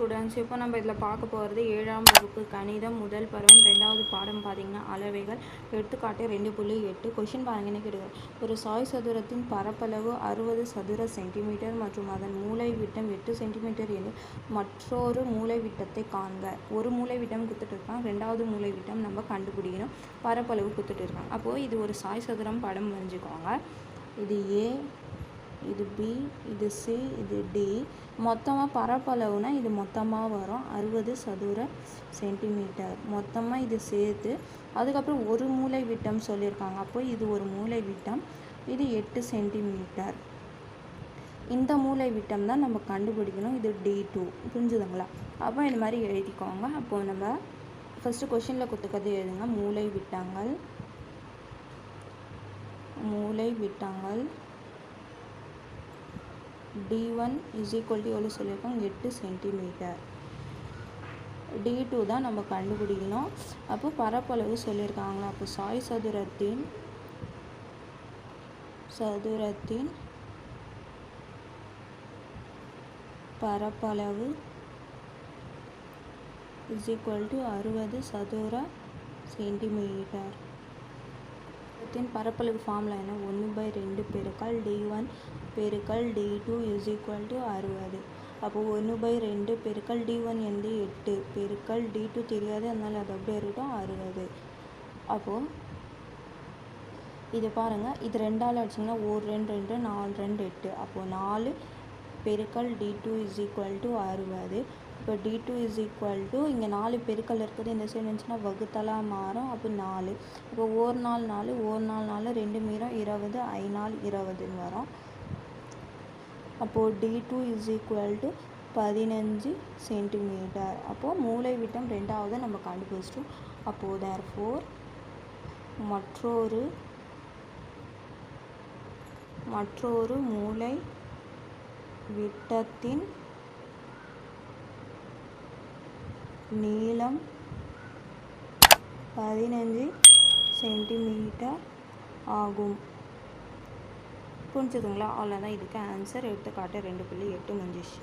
Students இப்போ நம்ம இதில் பார்க்க போகிறது ஏழாம் வகுப்பு கணிதம் முதல் பருவம் ரெண்டாவது பாடம் பார்த்தீங்கன்னா அளவைகள். எடுத்துக்காட்டு ரெண்டு புள்ளி எட்டு. கொஷின் பாருங்க என்ன ஒரு சாய் சதுரத்தின் பரப்பளவு அறுபது சதுர சென்டிமீட்டர் மற்றும் அதன் மூலை விட்டம் எட்டு சென்டிமீட்டர் என்று மற்றொரு மூலை விட்டத்தை காண்க. ஒரு மூலை விட்டம் கொடுத்துட்டு இருக்கான் ரெண்டாவது மூலை விட்டம் நம்ம கண்டுபிடிக்கணும். பரப்பளவு கொடுத்துட்டு இருக்காங்க அப்போது இது ஒரு சாய் சதுரம் படம் வரைஞ்சிக்கோங்க. இது ஏ இது பி இது சி இது டி மொத்தமாக பரப்பளவுனா இது மொத்தமாக வரும். அறுபது சதுர சென்டிமீட்டர் மொத்தமாக இது சேர்த்து அதுக்கப்புறம் ஒரு மூலை விட்டம் சொல்லியிருக்காங்க. அப்போ இது ஒரு மூலை விட்டம். இது எட்டு சென்டிமீட்டர் இந்த மூலை விட்டம் தான் நம்ம கண்டுபிடிக்கணும். இது டி டூ புரிஞ்சுதுங்களா? அப்போ இந்த மாதிரி எழுதிக்கோங்க. அப்போது நம்ம ஃபஸ்ட்டு கொஷினில் கொடுத்துக்கிறது எழுதுங்க. மூலை விட்டங்கள். மூலை விட்டங்கள். T one is equal to எவ்வளோ சொல்லியிருக்கோம்? எட்டு சென்டிமீட்டர் டி டூ தான் நம்ம கண்டுபிடிக்கணும். அப்போ பரப்பளவு சொல்லியிருக்காங்களா? அப்போ சாய் சதுரத்தின் சதுரத்தின் பரப்பளவு இஸ் ஈக்குவல் டு அறுபது சதுர சென்டிமீட்டர் சதுரத்தின் பரப்பளவு ஃபார்முலா என்ன ஒன்று பை ரெண்டு பெருக்கல் டி ஒன் பெருக்கல் T two is equal to அறுபது. அப்போது ஒன்று பை ரெண்டு பெருக்கல் டி ஒன் எந்த எட்டு பெருக்கல் டி டூ தெரியாது அதனால் அது அப்படியே இருக்கட்டும் அறுபது. அப்போது இதை பாருங்கள் இது ரெண்டால் அடிச்சிங்கன்னா ஒரு ரெண்டு ரெண்டு நாலு ரெண்டு எட்டு. அப்போது நாலு பெருக்கல் T two is equal to அறுபது. இப்போ T two is equal to இங்கே நாலு பெருக்கல் இருக்குது. இந்த சைடு இருந்துச்சுன்னா வகுத்தலாக மாறும். அப்போ நாலு. இப்போ ஒரு நாள் நாலு ஒரு நாள் நாலு ரெண்டு மீறும். இருபது ஐ நாள் இருபதுன்னு வரும். அப்போது T two is equal to பதினஞ்சு சென்டிமீட்டர் அப்போது மூளை விட்டம் ரெண்டாவது நம்ம கண்டுபிடிச்சிட்டோம். அப்போது தேர் ஃபோர் மற்றொரு மற்றொரு மூளை விட்டத்தின் நீளம் பதினஞ்சு சென்டிமீட்டர் ஆகும். புரிஞ்சுதுங்களா? அவ்வளோதான் இதுக்கு ஆன்சர் எடுத்துக்காட்டு ரெண்டு புள்ளி எட்டு முடிஞ்சிச்சு